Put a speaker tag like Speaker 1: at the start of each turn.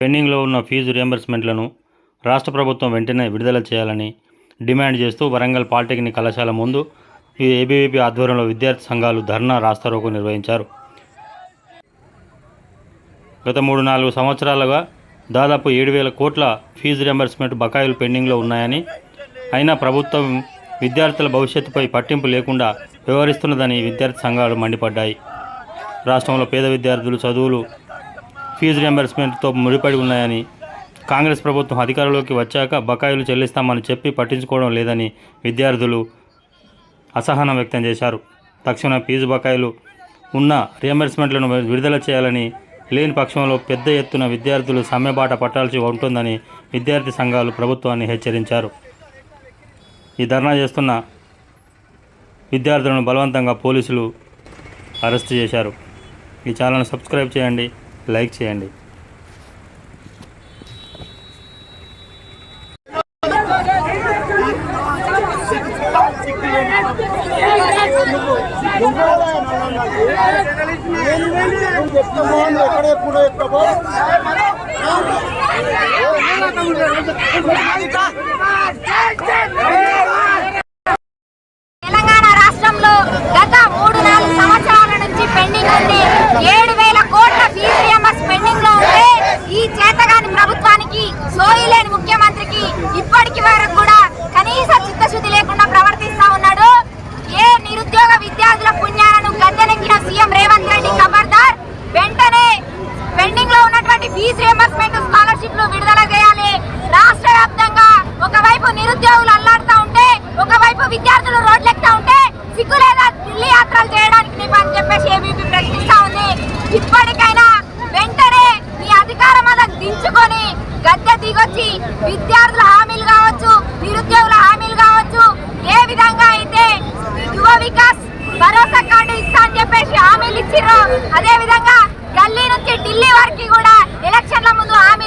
Speaker 1: పెండింగ్లో ఉన్న ఫీజు రియంబర్స్మెంట్లను రాష్ట్ర ప్రభుత్వం వెంటనే విడుదల చేయాలని డిమాండ్ చేస్తూ వరంగల్ పాలిటెక్నిక్ కళాశాల ముందు ఈ ఏబీవీపీ ఆధ్వర్యంలో విద్యార్థి సంఘాలు ధర్నా రాస్తారోకు నిర్వహించారు. గత మూడు నాలుగు సంవత్సరాలుగా దాదాపు ఏడు వేల కోట్ల ఫీజు రియంబర్స్మెంట్ బకాయిలు పెండింగ్లో ఉన్నాయని అయినా ప్రభుత్వం విద్యార్థుల భవిష్యత్తుపై పట్టింపు లేకుండా వ్యవహరిస్తున్నదని విద్యార్థి సంఘాలు మండిపడ్డాయి. రాష్ట్రంలో పేద విద్యార్థులు చదువులు ఫీజు రియంబర్స్మెంట్తో ముడిపడి ఉన్నాయని కాంగ్రెస్ ప్రభుత్వం అధికారంలోకి వచ్చాక బకాయిలు చెల్లిస్తామని చెప్పి పట్టించుకోవడం లేదని విద్యార్థులు అసహనం వ్యక్తం చేశారు. తక్షణ ఫీజు బకాయిలు ఉన్న రియంబర్స్మెంట్లను విడుదల చేయాలని లేని పక్షంలో పెద్ద ఎత్తున విద్యార్థులు సమ్మెబాట పట్టాల్సి ఉంటుందని విద్యార్థి సంఘాలు ప్రభుత్వాన్ని హెచ్చరించారు. ఈ ధర్నా చేస్తున్న విద్యార్థులను బలవంతంగా పోలీసులు అరెస్టు చేశారు. ఈ ఛానల్ను సబ్స్క్రైబ్ చేయండి. లైక్ చేయండి.
Speaker 2: ఎక్కడ ఎప్పుడు ఎక్కడో
Speaker 3: తెలంగాణ రాష్ట్రంలో గత మూడు నాలుగు సంవత్సరాల నుంచి పెండింగ్ ఉంది ఏడు వేల కోట్ల ఫీజు రియంబర్స్ పెండింగ్లో ఉంటే ఈ చేతగాని ప్రభుత్వానికి సోయి లేని ముఖ్యమంత్రికి ఇప్పటికి వరకు కూడా కనీస చిత్తశుద్ధి లేకుండా ప్రవర్తిస్తా ఉన్నాడు. ఏ నిరుద్యోగ విద్యార్థుల పుణ్యాలను గద్దెనెక్కిన సీఎం రేవంత్ రెడ్డి ఖబర్దార్ వెంటనే పెండింగ్లో ఉన్నటువంటి ఫీజు రియంబర్స్మెంట్ స్కాలర్షిప్లు విడుదల చేయాలి. రాష్ట్ర వ్యాప్తంగా ఒకవైపు నిరుద్యోగులు అల్లాడుతా ఉంటే ఒకవైపు విద్యార్థులు రోడ్లెక్కుతా ఉంటే సిగ్గు లేదా ఢిల్లీ యాత్రలు చేయడం పట్టుకొని గద్దె దిగొచ్చి విద్యార్థుల హామీలు కావచ్చు నిరుద్యోగుల హామీలు కావచ్చు ఏ విధంగా అయితే యువ వికాస్ భరోసా కార్డు ఇస్తా అని చెప్పేసి హామీలు ఇచ్చిర్రు అదే విధంగా గల్లీ నుంచి ఢిల్లీ వరకు కూడా ఎలక్షన్ల ముందు హామీ